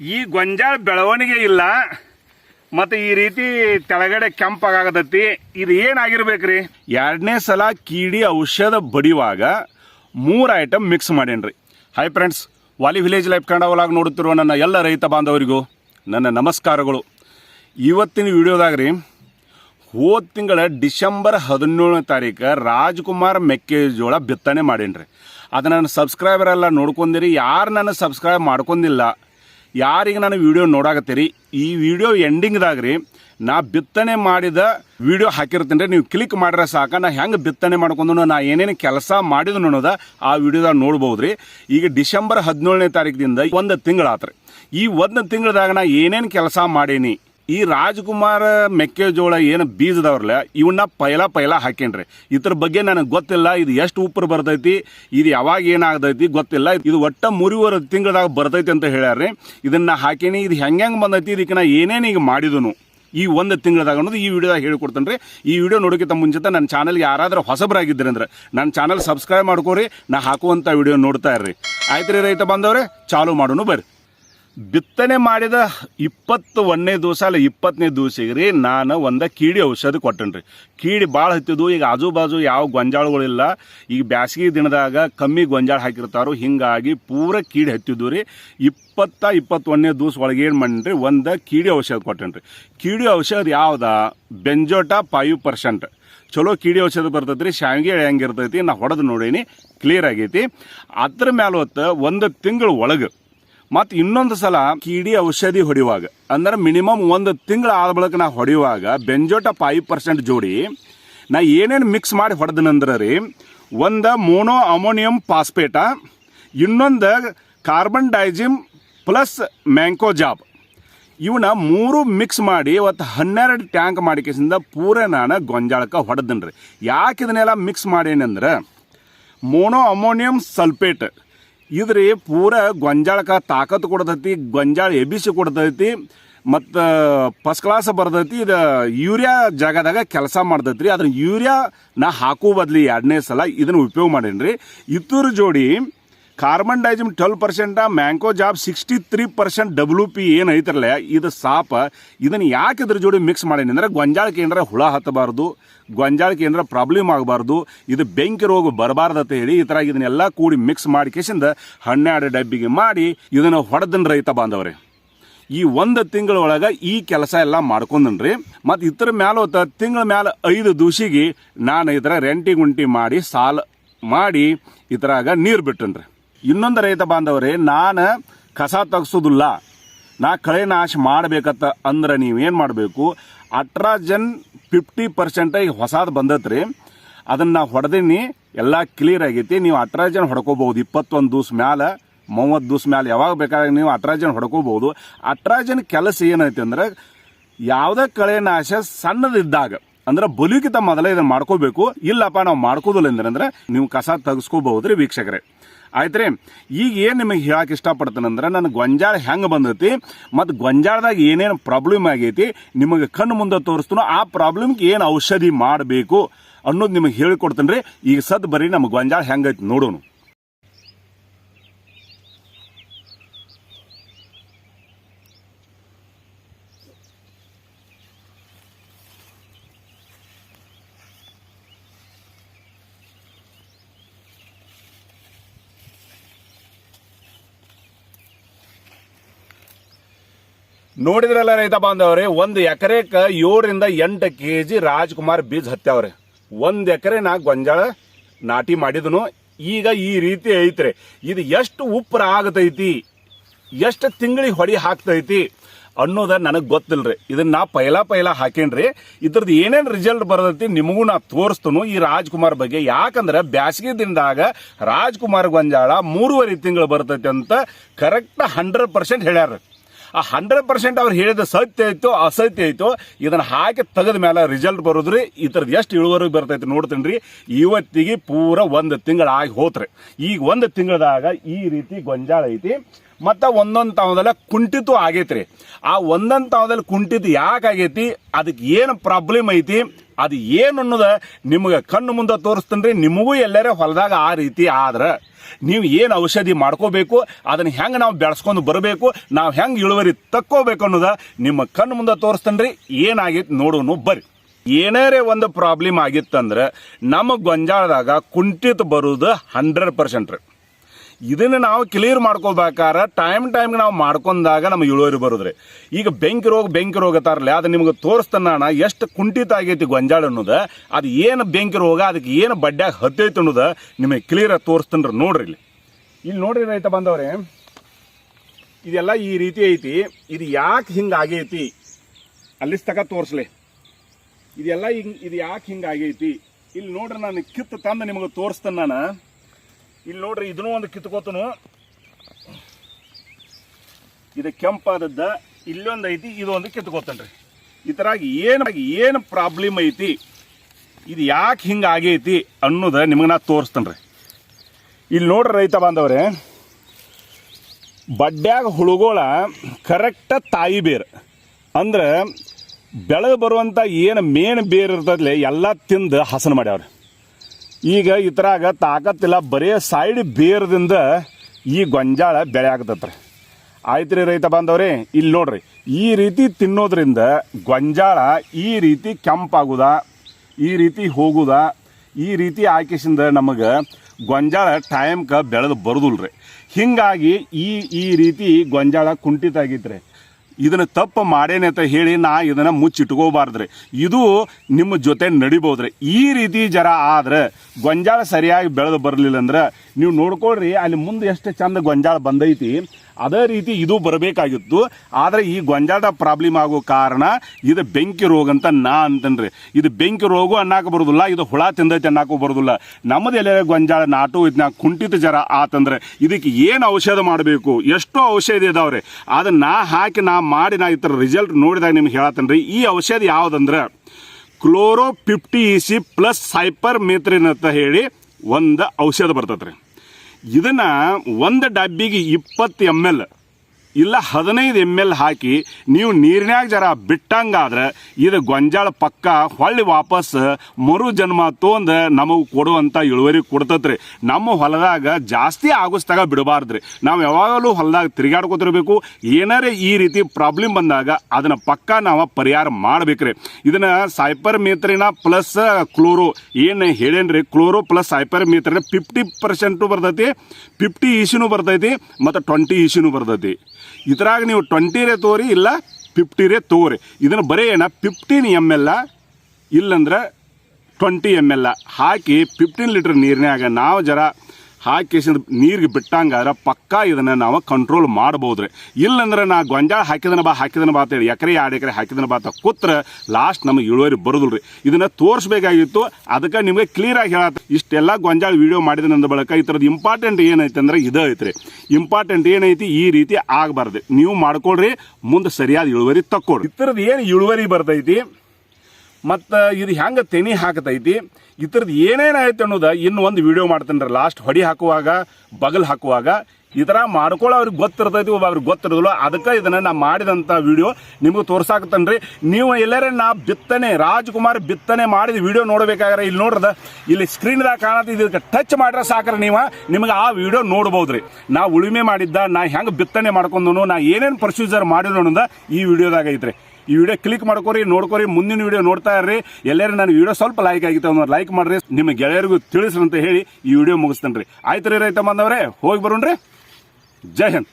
ಈ ಗೊಂಜಾಳ ಬೆಳವಣಿಗೆ ಇಲ್ಲ, ಮತ್ತು ಈ ರೀತಿ ಕೆಳಗಡೆ ಕೆಂಪಾಗತೈತಿ ಇದು ಏನಾಗಿರ್ಬೇಕ್ರಿ? ಎರಡನೇ ಸಲ ಕೀಡಿ ಔಷಧ ಬಡಿಯುವಾಗ ಮೂರು ಐಟಮ್ ಮಿಕ್ಸ್ ಮಾಡೇನ್ರಿ. ಹಾಯ್ ಫ್ರೆಂಡ್ಸ್ ವಾಲಿ ವಿಲೇಜ್ ಲೈಫ್ ಕಂಡವಲಾಗಿ ನೋಡುತ್ತಿರುವ ನನ್ನ ಎಲ್ಲ ರೈತ ಬಾಂಧವರಿಗೂ ನನ್ನ ನಮಸ್ಕಾರಗಳು. ಇವತ್ತಿನ ವಿಡಿಯೋದಾಗ ರೀ ಹೋದ ತಿಂಗಳ ಡಿಸೆಂಬರ್ ಹದಿನೇಳನೇ ತಾರೀಕು ರಾಜ್ಕುಮಾರ್ ಮೆಕ್ಕೆಜೋಳ ಬಿತ್ತನೆ ಮಾಡೇನ್ರಿ. ಅದು ನನ್ನ ಸಬ್ಸ್ಕ್ರೈಬರ್ ಎಲ್ಲ ನೋಡ್ಕೊಂಡಿರಿ, ಯಾರು ನನ್ನ ಸಬ್ಸ್ಕ್ರೈಬ್ ಮಾಡ್ಕೊಂಡಿಲ್ಲ ಯಾರಿಗೆ ನಾನು ವಿಡಿಯೋ ನೋಡಾಕತ್ತೀರಿ, ಈ ವಿಡಿಯೋ ಎಂಡಿಂಗ್ದಾಗ ರೀ ನಾ ಬಿತ್ತನೆ ಮಾಡಿದ ವಿಡಿಯೋ ಹಾಕಿರ್ತೀನಿ ನೀವು ಕ್ಲಿಕ್ ಮಾಡ್ರೆ ಸಾಕ, ನಾ ಹೆಂಗೆ ಬಿತ್ತನೆ ಮಾಡ್ಕೊಂಡು ನಾ ಏನೇನು ಕೆಲಸ ಮಾಡಿದ್ನು ಅನ್ನೋದ ಆ ವಿಡಿಯೋದಾಗ ನೋಡ್ಬೋದು ರೀ ಈಗ ಡಿಸೆಂಬರ್ ಹದಿನೇಳನೇ ತಾರೀಕಿನಿಂದ ಒಂದು ತಿಂಗಳಾತ್ರಿ ಈ ಒಂದು ತಿಂಗಳದಾಗ ನಾ ಏನೇನು ಕೆಲಸ ಮಾಡೀನಿ ಈ ರಾಜ್ಕುಮಾರ್ ಮೆಕ್ಕೆಜೋಳ ಏನು ಬೀಜದವ್ರಲ್ಲ ಇವನ್ನ ಪೈಲ ಪೈಲ ಹಾಕೇನ್ರಿ ಇದ್ರ ಬಗ್ಗೆ ನನಗೆ ಗೊತ್ತಿಲ್ಲ, ಇದು ಎಷ್ಟು ಉಪ್ಪು ಬರ್ತೈತಿ, ಇದು ಯಾವಾಗ ಏನಾಗ್ತೈತಿ ಗೊತ್ತಿಲ್ಲ, ಇದು ಒಟ್ಟ ಮೂರುವರೆ ತಿಂಗಳದಾಗ ಬರ್ತೈತಿ ಅಂತ ಹೇಳ್ಯಾರ್ರಿ. ಇದನ್ನ ಹಾಕೇನಿ, ಇದು ಹೆಂಗೆ ಹೆಂಗೆ ಬಂದೈತಿ, ಇದಕ್ಕೆ ನಾ ಏನೇನು ಈಗ ಮಾಡಿದನು. ಈ ಒಂದು ತಿಂಗಳದಾಗ ಅನ್ನೋದು ಈ ವಿಡಿಯೋದಾಗ ಹೇಳ್ಕೊಡ್ತೇನೆ ರೀ ಈ ವಿಡಿಯೋ ನೋಡೋಕ್ಕಿಂತ ಮುಂಚಿತ ನನ್ನ ಚಾನಲ್ಗೆ ಯಾರಾದರೂ ಹೊಸಬರಾಗಿದ್ದೀರಿ ಅಂದ್ರೆ, ನನ್ನ ಚಾನಲ್ ಸಬ್ಸ್ಕ್ರೈಬ್ ಮಾಡ್ಕೋರಿ, ನಾ ಹಾಕುವಂಥ ವಿಡಿಯೋ ನೋಡ್ತಾ ಇರ್ರಿ. ಆಯ್ತು ರೀ ರೈತ ಬಂದವ್ರೆ ಚಾಲು ಮಾಡೋನು ಬರ್ರಿ. ಬಿತ್ತನೆ ಮಾಡಿದ ಇಪ್ಪತ್ತು ಒಂದನೇ ದಿವಸ ಅಲ್ಲ ಇಪ್ಪತ್ತನೇ ದಿವಸಿಗೆ ರೀ ನಾನು ಒಂದು ಕೀಡಿ ಔಷಧ ಕೊಟ್ಟೇನ್ರಿ. ಕೀಡಿ ಭಾಳ ಹತ್ತಿದ್ವು, ಈಗ ಆಜು ಬಾಜು ಯಾವ ಗೊಂಜಾಳಗಳಿಲ್ಲ. ಈಗ ಬ್ಯಾಸಗಿ ದಿನದಾಗ ಕಮ್ಮಿ ಗೊಂಜಾಳ ಹಾಕಿರ್ತಾರೋ, ಹಿಂಗಾಗಿ ಪೂರ ಕೀಡಿ ಹತ್ತಿದ್ವು ರೀ. ಇಪ್ಪತ್ತ, ಇಪ್ಪತ್ತೊಂದನೇ ದಿವಸ ಒಳಗೆ ಏನು ಮಾಡೇನ್ರಿ, ಒಂದು ಕೀಡಿ ಔಷಧ ಕೊಟ್ಟೇನ್ರಿ. ಕೀಡಿ ಔಷಧ ಯಾವ್ದ? ಬೆಂಜೋಟ ಫೈವ್ ಪರ್ಸೆಂಟ್. ಚಲೋ ಕೀಡಿ ಔಷಧ ಬರ್ತೈತಿ ರೀ ಶಾವಿಗೆ ಹೆಂಗಿರ್ತೈತಿ ನಾ ಹೊಡೆದು ನೋಡೀನಿ ಕ್ಲಿಯರ್ ಆಗೈತಿ. ಅದ್ರ ಮೇಲೆ ಹೊತ್ತು ಒಂದು ತಿಂಗಳ ಒಳಗೆ ಮತ್ತು ಇನ್ನೊಂದು ಸಲ ಕೀಡಿ ಔಷಧಿ ಹೊಡೆಯುವಾಗ, ಅಂದ್ರೆ ಮಿನಿಮಮ್ ಒಂದು ತಿಂಗಳ ಆದ ಬಳಿಕ ನಾ ಹೊಡೆಯುವಾಗ ಬೆಂಜೋಟ ಫೈವ್ ಪರ್ಸೆಂಟ್ ಜೋಡಿ ನಾ ಏನೇನು ಮಿಕ್ಸ್ ಮಾಡಿ ಹೊಡೆದನಂದ್ರೆ ರೀ, ಒಂದು ಮೋನೋ ಅಮೋನಿಯಂ ಫಾಸ್ಪೇಟ ಇನ್ನೊಂದು ಕಾರ್ಬನ್ ಡೈಜಿಮ್ ಪ್ಲಸ್ ಮ್ಯಾಂಕೋಜಾಬ್ ಇವನ್ನ ಮೂರು ಮಿಕ್ಸ್ ಮಾಡಿ ಇವತ್ತು ಹನ್ನೆರಡು ಟ್ಯಾಂಕ್ ಮಾಡಿಕೆಸಿಂದ ಪೂರ ನಾನು ಗೊಂಜಾಳಕ್ಕೆ ಹೊಡೆದನ್ರಿ. ಯಾಕೆ ಇದನ್ನೆಲ್ಲ ಮಿಕ್ಸ್ ಮಾಡೇನಂದ್ರೆ ಮೋನೋ ಅಮೋನಿಯಂ ಸಲ್ಫೇಟ್ ಇದ್ರಿ ಪೂರ ಗೊಂಜಾಳಕ್ಕೆ ತಾಕತ್ತು ಕೊಡತೈತಿ, ಗೊಂಜಾಳ ಎಬಿಸಿ ಕೊಡ್ತೈತಿ, ಮತ್ತು ಫಸ್ಟ್ ಕ್ಲಾಸ್ ಬರ್ತೈತಿ, ಇದು ಯೂರಿಯಾ ಜಾಗದಾಗ ಕೆಲಸ ಮಾಡ್ತೈತಿ ರೀ ಅದ್ರ ಯೂರಿಯಾ ನಾ ಹಾಕೋ ಬದ್ಲಿ ಎರಡನೇ ಸಲ ಇದನ್ನು ಉಪಯೋಗ ಮಾಡೇನ್ರಿ. ಇದ್ರ ಜೋಡಿ carbendazim twelve percent mancozeb sixty three percent W P ಏನು ಐತ್ರಲ್ಲ, ಇದು ಸಾಪ. ಇದನ್ನು ಯಾಕೆ ಇದ್ರ ಜೋಡಿ ಮಿಕ್ಸ್ ಮಾಡೀನಿ ಅಂದ್ರೆ ಗೊಂಜಾಳಕ್ಕೆ ಏನಾರ ಹುಳ ಹತ್ತಬಾರ್ದು ಗೊಂಜಾಳಕ್ಕೆ ಏನಾರ ಪ್ರಾಬ್ಲಮ್ ಆಗಬಾರ್ದು, ಇದು ಬೆಂಕಿ ರೋಗ ಬರಬಾರ್ದು ಅಂತ ಹೇಳಿ ಈ ಥರ ಇದನ್ನೆಲ್ಲ ಕೂಡಿ ಮಿಕ್ಸ್ ಮಾಡಿ ಕೇಸಿಂದ ಹನ್ನೆರಡು ಡಬ್ಬಿಗೆ ಮಾಡಿ ಇದನ್ನು ಹೊಡೆದನ್ ರೈತ ಬಾಂಧವ್ರೆ. ಈ ಒಂದು ತಿಂಗಳೊಳಗೆ ಈ ಕೆಲಸ ಎಲ್ಲ ಮಾಡ್ಕೊಂಡ್ರಿ ಮತ್ತು ಇತರ ಮ್ಯಾಲ ಹೋತ ತಿಂಗಳ ಮ್ಯಾಲ ಐದು ದೂಸಿಗೆ ನಾನು ಥರ ರೆಂಟಿ ಗುಂಟಿ ಮಾಡಿ, ಸಾಲ ಮಾಡಿ ಇದ್ರಾಗ ನೀರು ಬಿಟ್ಟನ್ರಿ. ಇನ್ನೊಂದು ರೈತ ಬಾಂಧವರೇ, ನಾನು ಕಸ ತೆಗ್ಸೋದಿಲ್ಲ. ನಾ ಕಳೆ ನಾಶ ಮಾಡಬೇಕತ್ತ ಅಂದ್ರೆ ನೀವೇನು ಮಾಡಬೇಕು? ಅಟ್ರಾಜನ್ ಫಿಫ್ಟಿ ಪರ್ಸೆಂಟ್ ಈಗ ಹೊಸಾದು ಬಂದತ್ರಿ. ಅದನ್ನ ನಾ ಹೊಡೆದೀನಿ, ಎಲ್ಲ ಕ್ಲಿಯರ್ ಆಗೈತಿ. ನೀವು ಅಟ್ರಾಜನ್ ಹೊಡ್ಕೋಬಹುದು. ಇಪ್ಪತ್ತೊಂದು ದಿವಸ ಮ್ಯಾಲ, ಮೂವತ್ತು ದಿವ್ಸ ಮ್ಯಾಲ ಯಾವಾಗ ಬೇಕಾದಾಗ ನೀವು ಅಟ್ರಾಜನ್ ಹೊಡ್ಕೋಬಹುದು. ಅಟ್ರಾಜನ್ ಕೆಲಸ ಏನೈತಿ ಅಂದ್ರೆ, ಯಾವುದೇ ಕಳೆ ನಾಶ ಸಣ್ಣದಿದ್ದಾಗ. ಅಂದ್ರೆ ಬಲಿಗಿಂತ ಮೊದಲೇ ಇದನ್ನ ಮಾಡ್ಕೋಬೇಕು. ಇಲ್ಲಪ್ಪ, ನಾವು ಮಾಡ್ಕೋದಿಲ್ಲ ಅಂದ್ರೆ ನೀವು ಕಸ ತೆಗೆಸ್ಕೋಬಹುದ್ರಿ ವೀಕ್ಷಕರೇ. ಆಯ್ತ್ರಿ, ಈಗ ಏನು ನಿಮಗೆ ಹೇಳಕ್ಕೆ ಇಷ್ಟಪಡ್ತೇನೆ ನನ್ನ ಗೊಂಜಾಳ ಹೆಂಗೆ ಬಂದೈತಿ, ಮತ್ತು ಗೊಂಜಾಳದಾಗ ಏನೇನು ಪ್ರಾಬ್ಲಮ್ ಆಗೈತಿ, ನಿಮಗೆ ಕಣ್ಣು ಮುಂದೆ ತೋರಿಸ್ತಾನೋ, ಆ ಪ್ರಾಬ್ಲಮ್ಗೆ ಏನು ಔಷಧಿ ಮಾಡಬೇಕು ಅನ್ನೋದು ನಿಮಗೆ ಹೇಳಿಕೊಡ್ತೇನೆ ರೀ ಈಗ ಸದ್ ಬರೀ ನಮ್ಮ ಗೊಂಜಾಳ ಹೆಂಗೈತಿ ನೋಡೋಣ. ನೋಡಿದ್ರಲ್ಲ ರೈತ ಬಾಂಧವ್ರೆ, ಒಂದು ಎಕರೆಕ ಏಳರಿಂದ ಎಂಟು ಕೆ ಜಿ ರಾಜ್ಕುಮಾರ್ ಬೀಜ ಹತ್ಯಾವ್ರೆ ಒಂದು ಎಕರೆ ನಾ ಗೊಂಜಾಳ ನಾಟಿ ಮಾಡಿದನು. ಈಗ ಈ ರೀತಿ ಐತ್ರಿ. ಇದು ಎಷ್ಟು ಉಪ್ಪರ ಆಗತೈತಿ? ಎಷ್ಟು ತಿಂಗಳಿಗೆ ಹೊಡಿ ಹಾಕ್ತೈತಿ ಅನ್ನೋದ ನನಗೆ ಗೊತ್ತಿಲ್ರಿ. ಇದನ್ನ ನಾ ಪೈಲ ಪೈಲ ಹಾಕೇನ್ರಿ. ಇದ್ರದ್ದು ಏನೇನು ರಿಸಲ್ಟ್ ಬರತೈತಿ ನಿಮಗೂ ನಾ ತೋರಿಸ್ತನು ಈ ರಾಜ್ಕುಮಾರ್ ಬಗ್ಗೆ. ಯಾಕಂದ್ರೆ ಬ್ಯಾಸಗಿ ದಿನದಾಗ ರಾಜ್ಕುಮಾರ್ ಗೊಂಜಾಳ ಮೂರುವರೆ ತಿಂಗಳು ಬರ್ತೈತಿ ಅಂತ ಕರೆಕ್ಟ್ ಹಂಡ್ರೆಡ್ ಪರ್ಸೆಂಟ್ ಹೇಳ್ಯಾರ ಆ ಹಂಡ್ರೆಡ್ ಪರ್ಸೆಂಟ್ ಅವ್ರು ಹೇಳಿದ ಸತ್ಯ ಐತೋ ಅಸತ್ಯ ಐತೋ ಇದನ್ನ ಹಾಕಿ ತೆಗೆದ ಮೇಲೆ ರಿಸಲ್ಟ್ ಬರೋದ್ರಿ, ಈ ಥರದ್ದು ಎಷ್ಟು ಇಳುವರಿ ಬರ್ತೈತಿ ನೋಡ್ತೀನಿ ರೀ ಇವತ್ತಿಗೆ ಪೂರ ಒಂದು ತಿಂಗಳಾಗಿ ಹೋತ್ರಿ. ಈಗ ಒಂದು ತಿಂಗಳದಾಗ ಈ ರೀತಿ ಗೊಂಜಾಳ ಐತಿ. ಮತ್ತು ಒಂದೊಂದು ತಾವದಲ್ಲ ಕುಂಠಿತು ಆಗೈತ್ರಿ. ಆ ಒಂದೊಂದು ತಾವದಲ್ಲಿ ಕುಂಠಿತ ಯಾಕೆ ಆಗೈತಿ? ಅದಕ್ಕೆ ಏನು ಪ್ರಾಬ್ಲಮ್ ಐತಿ? ಅದು ಏನು ಅನ್ನೋದ ನಿಮಗೆ ಕಣ್ಣು ಮುಂದೆ ತೋರಿಸ್ತೇನೆ, ನಿಮಗೂ ಎಲ್ಲರೇ ಹೊಲದಾಗ ಆ ರೀತಿ ಆದ್ರೆ ನೀವು ಏನು ಔಷಧಿ ಮಾಡ್ಕೋಬೇಕು, ಅದನ್ನು ಹೆಂಗೆ ನಾವು ಬೆಳೆಸ್ಕೊಂಡು ಬರಬೇಕು, ನಾವು ಹೆಂಗೆ ಇಳುವರಿ ತಕ್ಕೋಬೇಕು ಅನ್ನೋದ ನಿಮ್ಮ ಕಣ್ಣು ಮುಂದೆ ತೋರಿಸ್ತೇನೆ ಏನಾಗಿತ್ತು ನೋಡೋನು ಬರ್ರಿ. ಏನಾರೇ ಒಂದು ಪ್ರಾಬ್ಲಮ್ ಆಗಿತ್ತಂದ್ರೆ, ನಮ್ಮ ಗೊಂಜಾಳದಾಗ ಕುಂಠಿತ ಬರೋದು ಹಂಡ್ರೆಡ್ ಪರ್ಸೆಂಟ್ ರೀ. ಇದನ್ನ ನಾವು ಕ್ಲಿಯರ್ ಮಾಡ್ಕೋಬೇಕಾರ ಟೈಮ್ ಟೈಮ್ಗೆ ನಾವು ಮಾಡ್ಕೊಂಡಾಗ ನಮಗೆ ಇಳುವರಿ ಬರೋದ್ರಿ. ಈಗ ಬೆಂಕಿ ರೋಗ ಬೆಂಕಿ ರೋಗ ತರಲೆ ಅದು ನಿಮ್ಗೆ ತೋರಿಸ್ತಾನ ಎಷ್ಟು ಕುಂಠಿತ ಆಗೈತಿ ಗೊಂಜಾಳ ಅನ್ನೋದು, ಅದು ಏನು ಬೆಂಕಿ ರೋಗ ಅದಕ್ಕೆ ಏನು ಬಡ್ಡ್ಯಾಗ ಹತ್ತೈತೆ ಅನ್ನೋದು ನಿಮಗೆ ಕ್ಲಿಯರ್ ತೋರಿಸ್ತೇನ್ರಿ ನೋಡ್ರಿ ಇಲ್ಲಿ. ಇಲ್ಲಿ ನೋಡ್ರಿ ರೈತ ಬಂದವ್ರೆ, ಇದೆಲ್ಲ ಈ ರೀತಿ ಐತಿ, ಇದು ಯಾಕೆ ಹಿಂಗಾಗೈತಿ ಅಲ್ಲಿ ತಕ ತೋರಿಸ್ಲಿ. ಇದೆಲ್ಲ ಹಿಂಗೆ, ಇದು ಯಾಕೆ ಹಿಂಗೆ ಆಗೈತಿ? ಇಲ್ಲಿ ನೋಡ್ರಿ ನಾನು ಕಿತ್ತು ತಂದು ನಿಮಗೆ ತೋರಿಸ್ತೇನೆ ನಾನು. ಇಲ್ಲಿ ನೋಡ್ರಿ, ಇದನ್ನು ಒಂದು ಕಿತ್ಕೋತನು. ಇದು ಕೆಂಪಾದದ್ದ, ಇಲ್ಲೊಂದು ಐತಿ, ಇದು ಒಂದು ಕಿತ್ಕೋತನ್ರಿ. ಈ ಥರ ಏನು ಏನು ಪ್ರಾಬ್ಲಮ್ ಐತಿ, ಇದು ಯಾಕೆ ಹಿಂಗೆ ಆಗೈತಿ ಅನ್ನೋದು ನಿಮಗೆ ನಾ ತೋರಿಸ್ತೇನೆ ಇಲ್ಲಿ ನೋಡ್ರಿ ರೈತ ಬಾಂಧವ್ರೆ, ಬಡ್ಡ್ಯಾಗ ಹುಳುಗೋಳ ಕರೆಕ್ಟ ತಾಯಿ ಬೇರು. ಅಂದ್ರೆ ಬೆಳೆದು ಬರುವಂಥ ಏನು ಮೇನ್ ಬೇರು ಇರ್ತದಲ್ಲಿ ಎಲ್ಲ ತಿಂದು ಹಸನ ಮಾಡ್ಯಾವ್ರಿ. ಈಗ ಇದ್ರಾಗ ತಾಕತ್ತಿಲ್ಲ, ಬರೀ ಸೈಡ್ ಬೇರದಿಂದ ಈ ಗೊಂಜಾಳ ಬೆಳೆ ಆಗ್ತತ್ರಿ. ಆಯ್ತು ರೀ ರೈತ ಬಾಂಧವ್ರಿ, ಇಲ್ಲಿ ನೋಡ್ರಿ, ಈ ರೀತಿ ತಿನ್ನೋದ್ರಿಂದ ಗೊಂಜಾಳ ಈ ರೀತಿ ಕೆಂಪಾಗುದ, ಈ ರೀತಿ ಹೋಗುದ, ಈ ರೀತಿ ಹಾಕಿಸಿಂದ ನಮಗೆ ಗೊಂಜಾಳ ಟೈಮ್ಗೆ ಬೆಳೆದು ಬರೋದಿಲ್ರಿ. ಹಿಂಗಾಗಿ ಈ ಈ ರೀತಿ ಗೊಂಜಾಳ ಕುಂಠಿತ ಆಗೈತ್ರಿ. ಇದನ್ನ ತಪ್ಪು ಮಾಡೇನೆ ಅಂತ ಹೇಳಿ ನಾ ಇದನ್ನ ಮುಚ್ಚಿಟ್ಕೋಬಾರ್ದ್ರಿ. ಇದು ನಿಮ್ಮ ಜೊತೆ ನಡಿಬೋದ್ರಿ. ಈ ರೀತಿ ಜರ ಆದ್ರೆ ಗೊಂಜಾಳ ಸರಿಯಾಗಿ ಬೆಳೆದು ಬರಲಿಲ್ಲ ಅಂದ್ರೆ ನೀವು ನೋಡ್ಕೊಳ್ರಿ, ಅಲ್ಲಿ ಮುಂದೆ ಎಷ್ಟು ಚಂದ ಗೊಂಜಾಳ ಬಂದೈತಿ. ಅದೇ ರೀತಿ ಇದು ಬರಬೇಕಾಗಿತ್ತು. ಆದರೆ ಈ ಗೊಂಜಾಳ ಪ್ರಾಬ್ಲಮ್ ಆಗೋ ಕಾರಣ ಇದು ಬೆಂಕಿ ರೋಗ ಅಂತ ನಾ ಅಂತನ್ರಿ. ಇದು ಬೆಂಕಿ ರೋಗ ಅನ್ನಕ್ಕೆ ಬರೋದಿಲ್ಲ, ಇದು ಹುಳ ತಿಂದೈತೆ ಅನ್ನಕ್ಕೂ ಬರೋದಿಲ್ಲ. ನಮ್ಮದು ಎಲ್ಲ ಗೊಂಜಾಳ ನಾಟು ಇದನ್ನ ಕುಂಠಿತ ಜರ ಆತಂದ್ರೆ ಇದಕ್ಕೆ ಏನು ಔಷಧ ಮಾಡಬೇಕು? ಎಷ್ಟೋ ಔಷಧಿ ಇದಾವ್ರಿ ಅದನ್ನ ನಾ ಹಾಕಿ ನಾ ಮಾಡಿ ನಾ ಈ ರಿಸಲ್ಟ್ ನೋಡಿದಾಗ ನಿಮ್ಗೆ ಹೇಳತ್ತನ್ರಿ, ಈ ಔಷಧಿ ಯಾವುದಂದ್ರೆ chloro fifty E C plus cypermethrin ಅಂತ ಹೇಳಿ ಒಂದು ಔಷಧ ಬರ್ತೈತೆ ರೀ ಇದನ್ನು ಒಂದು ಡಬ್ಬಿಗೆ ಇಪ್ಪತ್ತು ಎಂ ಎಲ್ ಇಲ್ಲ, ಹದಿನೈದು ಎಂ ಎಲ್ ಹಾಕಿ ನೀವು ನೀರಿನಾಗ ಜರ ಬಿಟ್ಟಂಗಾದ್ರೆ ಇದು ಗೊಂಜಾಳ ಪಕ್ಕ ಹೊಳ್ಳಿ ವಾಪಸ್ ಮರು ಜನ್ಮ ತೊಂದು ನಮಗೆ ಕೊಡುವಂಥ ಇಳುವರಿ ಕೊಡ್ತತ್ರಿ. ನಮ್ಮ ಹೊಲದಾಗ ಜಾಸ್ತಿ ಆಗಸ್ತಾಗ ಬಿಡಬಾರ್ದ್ರಿ. ನಾವು ಯಾವಾಗಲೂ ಹೊಲದಾಗ ತಿರುಗಾಡ್ಕೊತಿರ್ಬೇಕು ಏನಾರೇ ಈ ರೀತಿ ಪ್ರಾಬ್ಲಮ್ ಬಂದಾಗ ಅದನ್ನ ಪಕ್ಕ ನಾವು ಪರಿಹಾರ ಮಾಡ್ಬೇಕ್ರಿ. ಇದನ್ನ ಸೈಪರ್ ಮೇತ್ರಿನ ಪ್ಲಸ್ ಕ್ಲೋರೋ ಏನು ಹೇಳೇನ್ರಿ? Chloro plus cypermethrin fifty percent ಬರ್ತೈತಿ ಫಿಫ್ಟಿ ಇಶುನು ಬರ್ತೈತಿ, ಮತ್ತು ಟ್ವೆಂಟಿ ಇಶುನು ಬರ್ತೈತಿ. ಇದ್ರಾಗ ನೀವು ಟ್ವೆಂಟಿ ರೇ ತೋರಿ ಇಲ್ಲ ಫಿಫ್ಟಿ ರೇ ತಗೋರಿ ಇದನ್ನು ಬರೀ ಏನ ಫಿಫ್ಟೀನ್ ಎಂ ಎಲ್ ಇಲ್ಲಂದ್ರೆ ಟ್ವೆಂಟಿ ಎಂ ಎಲ್ ಹಾಕಿ ಫಿಫ್ಟೀನ್ ಲೀಟ್ರ್ ನೀರಿನಾಗ ನಾವು ಜರ ಹಾಕಿ ನೀರಿಗೆ ಬಿಟ್ಟಂಗಾದ್ರೆ ಪಕ್ಕಾ ಇದನ್ನು ನಾವು ಕಂಟ್ರೋಲ್ ಮಾಡ್ಬೋದ್ರಿ. ಇಲ್ಲಂದ್ರೆ ನಾ ಗೊಂಜಾಳ ಹಾಕಿದನ ಬಾ ಹಾಕಿದನ ಬಾ ಅಂತೇಳಿ ಎಕರೆ, ಎರಡು ಎಕರೆ ಹಾಕಿದನ ಬಾ ಅಂತ ಕೂತ್ರೆ ಲಾಸ್ಟ್ ನಮಗೆ ಇಳುವರಿ ಬರೋದಿಲ್ರಿ. ಇದನ್ನು ತೋರಿಸ್ಬೇಕಾಗಿತ್ತು, ಅದಕ್ಕೆ ನಿಮಗೆ ಕ್ಲಿಯರಾಗಿ ಹೇಳತ್ತ ಇಷ್ಟೆಲ್ಲ ಗೊಂಜಾಳ ವಿಡಿಯೋ ಮಾಡಿದ ನಂದು ಬಳಕ ಈ ಥರದ್ದು ಇಂಪಾರ್ಟೆಂಟ್ ಏನೈತೆ ಅಂದ್ರೆ ಇದು ಐತ್ರಿ. ಇಂಪಾರ್ಟೆಂಟ್ ಏನೈತಿ, ಈ ರೀತಿ ಆಗಬಾರ್ದು. ನೀವು ಮಾಡ್ಕೊಳ್ರಿ, ಮುಂದೆ ಸರಿಯಾದ ಇಳುವರಿ ತಕ್ಕೊಡ್ರಿ ಈ ಥರದ್ದು ಏನು ಇಳುವರಿ ಬರ್ತೈತಿ? ಮತ್ತು ಇದು ಹೆಂಗೆ ತೆನಿ ಹಾಕತೈತಿ? ಈ ಥರದ್ದು ಏನೇನಾಯ್ತು ಅನ್ನೋದು ಇನ್ನು ಒಂದು ವಿಡಿಯೋ ಮಾಡ್ತೇನೆ ರೀ ಲಾಸ್ಟ್ ಹೊಡಿ ಹಾಕುವಾಗ, ಬಗಲ್ ಹಾಕುವಾಗ, ಈ ಥರ ಮಾಡ್ಕೊಳ್ಳೋ ಅವ್ರಿಗೆ ಗೊತ್ತಿರ್ತೈತಿ, ಒಬ್ಬ ಅವ್ರಿಗೆ ಗೊತ್ತಿರೋದಿಲ್ಲ. ಅದಕ್ಕೆ ಇದನ್ನ ನಾ ಮಾಡಿದಂಥ ವಿಡಿಯೋ ನಿಮಗೆ ತೋರ್ಸಾಕತ್ತೇನೆ ರೀ ನೀವು ಎಲ್ಲರೇ ನಾ ಬಿತ್ತನೆ, ರಾಜ್ಕುಮಾರ್ ಬಿತ್ತನೆ ಮಾಡಿದ ವಿಡಿಯೋ ನೋಡ್ಬೇಕಾದ್ರೆ ಇಲ್ಲಿ ನೋಡ್ರದ, ಇಲ್ಲಿ ಸ್ಕ್ರೀನ್ದಾಗ ಕಾಣತ್ತೆ, ಇದಕ್ಕೆ ಟಚ್ ಮಾಡ್ರೆ ಸಾಕ್ರೆ ನೀವು. ನಿಮಗೆ ಆ ವಿಡಿಯೋ ನೋಡ್ಬೋದ್ರಿ. ನಾ ಉಳುಮೆ ಮಾಡಿದ್ದ, ನಾ ಹೆಂಗೆ ಬಿತ್ತನೆ ಮಾಡ್ಕೊಂಡನು ನಾ ಏನೇನು ಪ್ರೊಸೀಜರ್ ಮಾಡಿದ್ರು ಅನ್ನೋದ ಈ ವಿಡಿಯೋದಾಗ ಐತ್ರಿ. ಈ ವಿಡಿಯೋ ಕ್ಲಿಕ್ ಮಾಡ್ಕೊರಿ, ನೋಡ್ಕೊರಿ, ಮುಂದಿನ ವಿಡಿಯೋ ನೋಡ್ತಾ ಇರ್ರಿ. ಎಲ್ಲರೂ ನಾನು ವಿಡಿಯೋ ಸ್ವಲ್ಪ ಲೈಕ್ ಆಗಿತ್ತು ಅನ್ನೋ ಲೈಕ್ ಮಾಡ್ರಿ. ನಿಮ್ಮ ಗೆಳೆಯರಿಗೂ ತಿಳಿಸ್ರಿ ಅಂತ ಹೇಳಿ ಈ ವಿಡಿಯೋ ಮುಗಿಸ್ತೇನೆ ರೀ ಆಯ್ತು ರೀ ರೈತ ಬಂದವ್ರೆ, ಹೋಗಿ ಬರೋಣ್ರಿ. ಜೈ ಹಿಂದ್.